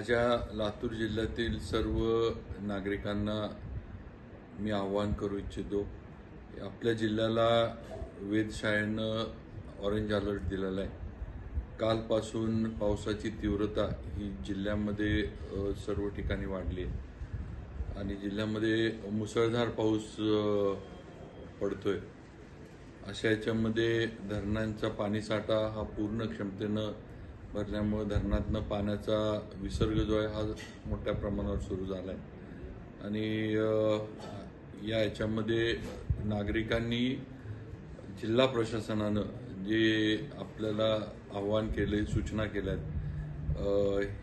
माझ्या लातूर जिल्ह्यातील सर्व नागरिकांना मी आव्हान करू इच्छितो आपल्या जिल्ह्याला वेधशाळेनं ऑरेंज अलर्ट दिलेला आहे. कालपासून पावसाची तीव्रता ही जिल्ह्यामध्ये सर्व ठिकाणी वाढली आहे. आणि जिल्ह्यामध्ये मुसळधार पाऊस पडतोय. अशा याच्यामध्ये धरणांचा पाणीसाठा हा पूर्ण क्षमतेनं भरल्यामुळे धरणातनं पाण्याचा विसर्ग जो आहे हा मोठ्या प्रमाणावर सुरू झाला आहे आणि या याच्यामध्ये नागरिकांनी जिल्हा प्रशासनानं जे आपल्याला आव्हान केले सूचना केल्या आहेत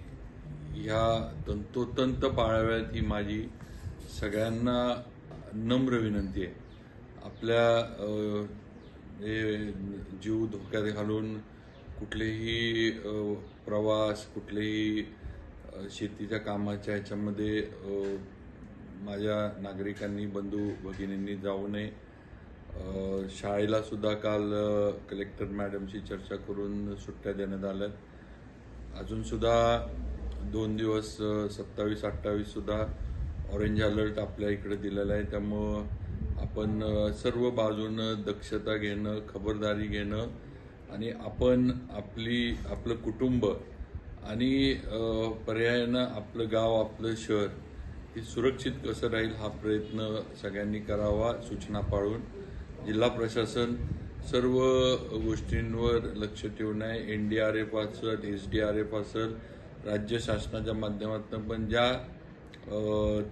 ह्या तंतोतंत पाळाव्यात ही माझी सगळ्यांना नम्र विनंती आहे. आपल्या हे जीव धोक्यात घालून कुठलेही प्रवास कुठलेही शेतीच्या कामाच्या ह्याच्यामध्ये माझ्या नागरिकांनी बंधू भगिनींनी जाऊ नये. शाळेला सुद्धा काल कलेक्टर मॅडमशी चर्चा करून सुट्ट्या देण्यात आल्यात. अजूनसुद्धा दोन दिवस सत्तावीस अठ्ठावीस सुद्धा ऑरेंज अलर्ट आपल्या इकडे दिलेला आहे. त्यामुळं आपण सर्व बाजूनं दक्षता घेणं खबरदारी घेणं आणि आपण आपली आपलं कुटुंब आणि पर्यायानं आपलं गाव आपलं शहर हे सुरक्षित कसं राहील हा प्रयत्न सगळ्यांनी करावा सूचना पाळून. जिल्हा प्रशासन सर्व गोष्टींवर लक्ष ठेवून आहे. एन डी आर एफ असेल एस डी आर एफ असेल राज्य शासनाच्या माध्यमातून पण ज्या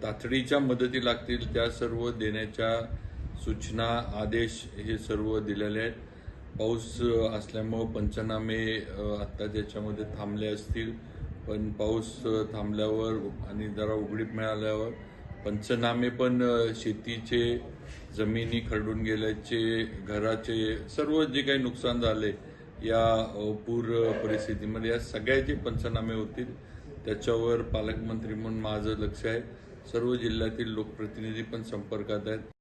तातडीच्या मदती लागतील त्या सर्व देण्याच्या सूचना आदेश हे सर्व दिलेले आहेत. पाऊस असल्यामुळं पंचनामे आत्ता त्याच्यामध्ये थांबले असतील. पण पाऊस थांबल्यावर आणि जरा उघडीप मिळाल्यावर पंचनामे पण शेतीचे जमिनी खरडून गेल्याचे घराचे सर्व जे काही नुकसान झाले या पूर परिस्थितीमध्ये या सगळ्याचे पंचनामे होतील त्याच्यावर पालकमंत्री म्हणून माझं लक्ष आहे. सर्व जिल्ह्यातील लोकप्रतिनिधी पण संपर्कात आहेत.